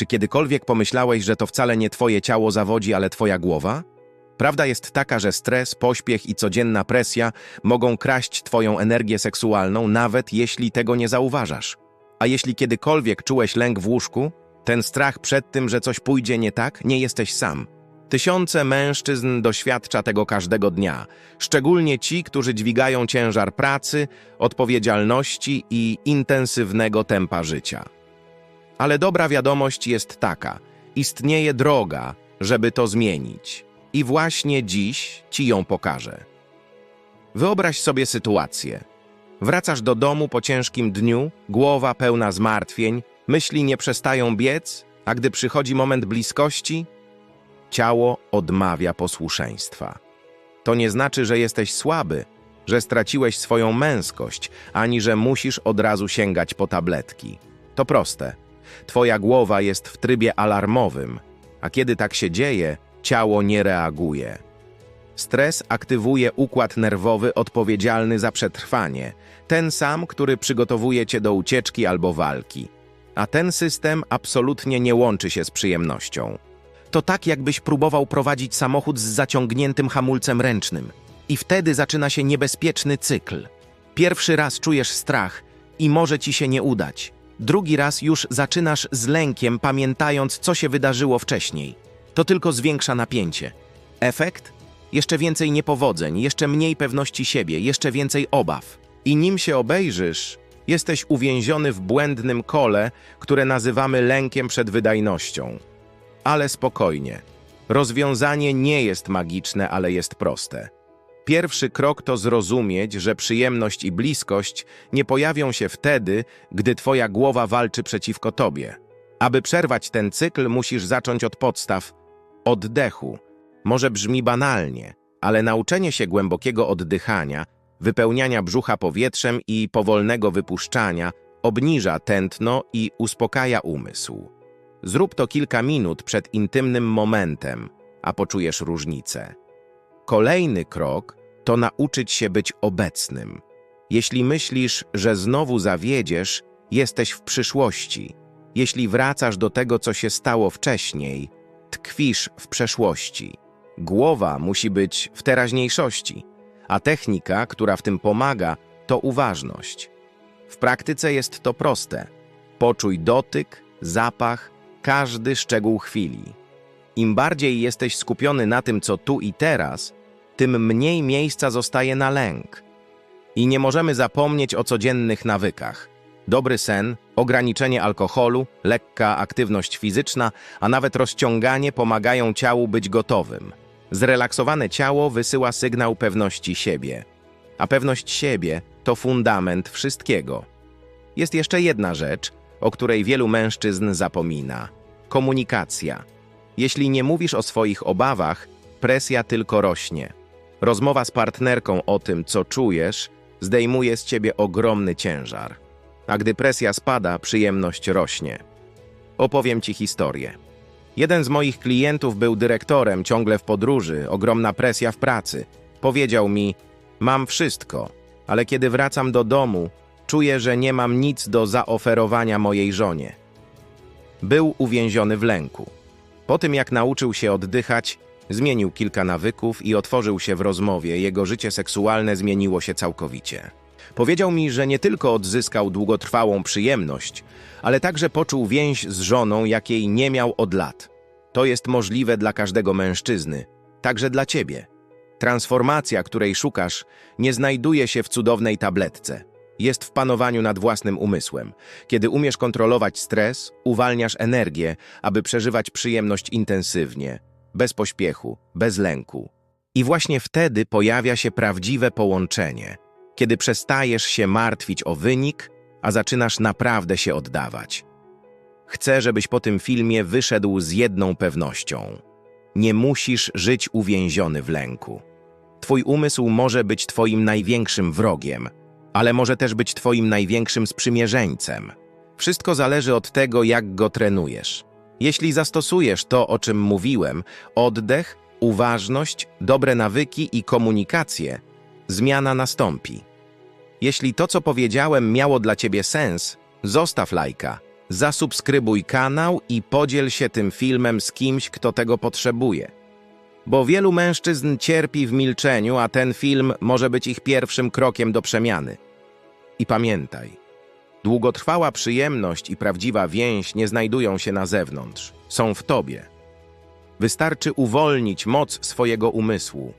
Czy kiedykolwiek pomyślałeś, że to wcale nie twoje ciało zawodzi, ale twoja głowa? Prawda jest taka, że stres, pośpiech i codzienna presja mogą kraść twoją energię seksualną, nawet jeśli tego nie zauważasz. A jeśli kiedykolwiek czułeś lęk w łóżku, ten strach przed tym, że coś pójdzie nie tak, nie jesteś sam. Tysiące mężczyzn doświadcza tego każdego dnia, szczególnie ci, którzy dźwigają ciężar pracy, odpowiedzialności i intensywnego tempa życia. Ale dobra wiadomość jest taka: istnieje droga, żeby to zmienić. I właśnie dziś ci ją pokażę. Wyobraź sobie sytuację. Wracasz do domu po ciężkim dniu, głowa pełna zmartwień, myśli nie przestają biec, a gdy przychodzi moment bliskości, ciało odmawia posłuszeństwa. To nie znaczy, że jesteś słaby, że straciłeś swoją męskość, ani że musisz od razu sięgać po tabletki. To proste. Twoja głowa jest w trybie alarmowym, a kiedy tak się dzieje, ciało nie reaguje. Stres aktywuje układ nerwowy odpowiedzialny za przetrwanie, ten sam, który przygotowuje cię do ucieczki albo walki. A ten system absolutnie nie łączy się z przyjemnością. To tak, jakbyś próbował prowadzić samochód z zaciągniętym hamulcem ręcznym. I wtedy zaczyna się niebezpieczny cykl. Pierwszy raz czujesz strach i może ci się nie udać. Drugi raz już zaczynasz z lękiem, pamiętając, co się wydarzyło wcześniej. To tylko zwiększa napięcie. Efekt? Jeszcze więcej niepowodzeń, jeszcze mniej pewności siebie, jeszcze więcej obaw. I nim się obejrzysz, jesteś uwięziony w błędnym kole, które nazywamy lękiem przed wydajnością. Ale spokojnie. Rozwiązanie nie jest magiczne, ale jest proste. Pierwszy krok to zrozumieć, że przyjemność i bliskość nie pojawią się wtedy, gdy twoja głowa walczy przeciwko tobie. Aby przerwać ten cykl, musisz zacząć od podstaw oddechu. Może brzmi banalnie, ale nauczenie się głębokiego oddychania, wypełniania brzucha powietrzem i powolnego wypuszczania obniża tętno i uspokaja umysł. Zrób to kilka minut przed intymnym momentem, a poczujesz różnicę. Kolejny krok to nauczyć się być obecnym. Jeśli myślisz, że znowu zawiedziesz, jesteś w przyszłości. Jeśli wracasz do tego, co się stało wcześniej, tkwisz w przeszłości. Głowa musi być w teraźniejszości, a technika, która w tym pomaga, to uważność. W praktyce jest to proste. Poczuj dotyk, zapach, każdy szczegół chwili. Im bardziej jesteś skupiony na tym, co tu i teraz, tym mniej miejsca zostaje na lęk. I nie możemy zapomnieć o codziennych nawykach. Dobry sen, ograniczenie alkoholu, lekka aktywność fizyczna, a nawet rozciąganie pomagają ciału być gotowym. Zrelaksowane ciało wysyła sygnał pewności siebie. A pewność siebie to fundament wszystkiego. Jest jeszcze jedna rzecz, o której wielu mężczyzn zapomina komunikacja. Jeśli nie mówisz o swoich obawach, presja tylko rośnie. Rozmowa z partnerką o tym, co czujesz, zdejmuje z ciebie ogromny ciężar. A gdy presja spada, przyjemność rośnie. Opowiem ci historię. Jeden z moich klientów był dyrektorem, ciągle w podróży, ogromna presja w pracy. Powiedział mi: Mam wszystko, ale kiedy wracam do domu, czuję, że nie mam nic do zaoferowania mojej żonie. Był uwięziony w lęku. Po tym, jak nauczył się oddychać, zmienił kilka nawyków i otworzył się w rozmowie, jego życie seksualne zmieniło się całkowicie. Powiedział mi, że nie tylko odzyskał długotrwałą przyjemność, ale także poczuł więź z żoną, jakiej nie miał od lat. To jest możliwe dla każdego mężczyzny, także dla ciebie. Transformacja, której szukasz, nie znajduje się w cudownej tabletce. Jest w panowaniu nad własnym umysłem. Kiedy umiesz kontrolować stres, uwalniasz energię, aby przeżywać przyjemność intensywnie, bez pośpiechu, bez lęku. I właśnie wtedy pojawia się prawdziwe połączenie, kiedy przestajesz się martwić o wynik, a zaczynasz naprawdę się oddawać. Chcę, żebyś po tym filmie wyszedł z jedną pewnością. Nie musisz żyć uwięziony w lęku. Twój umysł może być twoim największym wrogiem, ale może też być twoim największym sprzymierzeńcem. Wszystko zależy od tego, jak go trenujesz. Jeśli zastosujesz to, o czym mówiłem, oddech, uważność, dobre nawyki i komunikację, zmiana nastąpi. Jeśli to, co powiedziałem, miało dla ciebie sens, zostaw lajka, zasubskrybuj kanał i podziel się tym filmem z kimś, kto tego potrzebuje. Bo wielu mężczyzn cierpi w milczeniu, a ten film może być ich pierwszym krokiem do przemiany. I pamiętaj, długotrwała przyjemność i prawdziwa więź nie znajdują się na zewnątrz, są w tobie. Wystarczy uwolnić moc swojego umysłu,